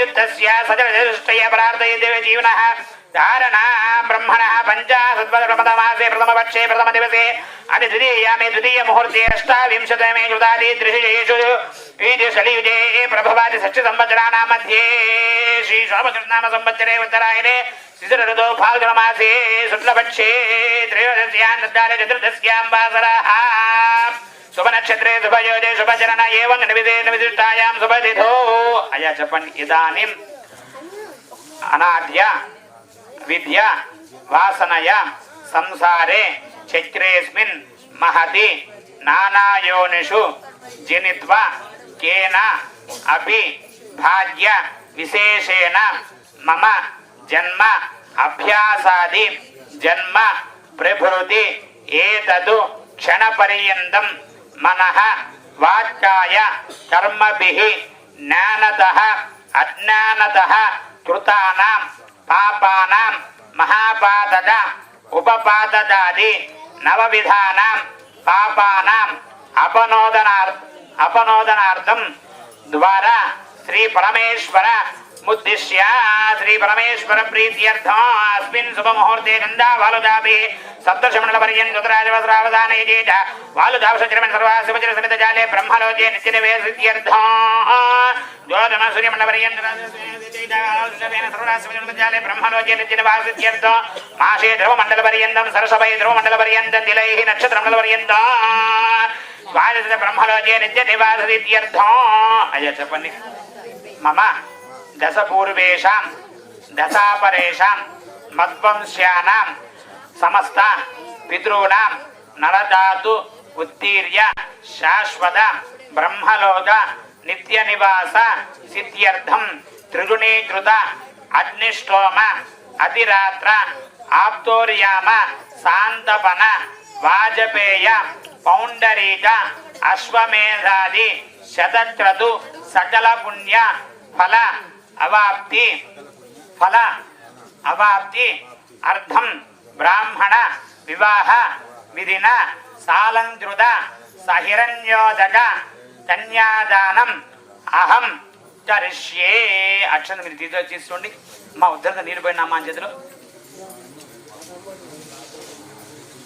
యుద్ధస్య సజలదృష్టయ పరార్థయ దేవ జీవనః ధారణ బ్రహ్మణः పంచాశద్వదమాసే ప్రథమపక్షే ప్రథమదివసే అని ద్వితీయామే ద్వితీయ ముహూర్తే అష్టావింశతమే కృతాది దృశేషు ఇది సలియుజే ప్రభవాది షష్ఠ సంవత్సరాణా మధ్యే శ్రీ శోభకృష్ణామ సంవత్సరే ఉత్తరాయణే శిశిర ఋతో ఫాల్గుణమాసే శుక్లపక్షే త్రయోదశ్యాం చతుర్దశ్యాం వాసరः నక్షత్రే శుభయోజే శుభచరణ ఏవం నివిధేన విశిష్టాయాం శుభతిథో. అయ్యా చెప్పండి. ఇదానిం అనాద్య విద్య వాసనయ సంసారే చక్రేస్మిన్ మహతి నానాయోనిషు జనిత్వ కేన అపి భాగ్య విశేషేణ మమ జన్మ అభ్యాసాది జన్మ ప్రభృతి ఏతదు క్షణపర్యంతం మనః వాక్కాయ కర్మభిః జ్ఞానతః అజ్ఞానతః కృతానాం పాపానాం మహాపాతద ఉపపాతదాది నవవిధానాం పాపానాం అపనోదనార్ అపనోదనార్థం ద్వారా శ్రీ పరమేశ్వర ముద్దిశ్య శ్రీ పరమేశ్వర ప్రీత్యర్థం అస్మిన్ శుభ ముహూర్తే గంధా వాలుదాభి సప్తశమణల పర్యంత ఉత్తరాజవసరావధానే వాలుదావసచరమణ సర్వా సమిత జాలే బ్రహ్మలోకే నిత్య నివేసిత్యర్థం జ్యోతమ సూర్యమండల పర్యంత నిత్య నివాసిత్యర్థం మాసే ధ్రువమండల పర్యంతం సరసభై ధ్రువమండల పర్యంతం నక్షత్రమండల పర్యంతం ద్వాదశ బ్రహ్మలోకే నిత్య అయ్యా చెప్పండి మమ దశ పూర్వేషాం దశాపరేషాం మద్వంశ్యానాం సమస్త పితॄణాం నరదాతు ఉత్తీర్య శాశ్వత బ్రహ్మలోక నిత్య నివాస సిద్ధ్యర్థం త్రిగుణీకృత అగ్నిష్టోమ అతిరాత్ర ఆప్తోర్యామ శాంతపన వాజపేయ పౌండరీక అశ్వమేధాది శతక్రతు సకల పుణ్య ఫల అవాప్తి ఫల అవాప్తి అర్థం బ్రాహ్మణ వివాహ విధిన సాలంద్రుద సహిరణ్యోదక కన్యాదానం అహం కరిష్యే అక్షరం మీరు తీసుకోండి మా ఉద్దరంగా నీరు పోయినా అమ్మ చేతిలో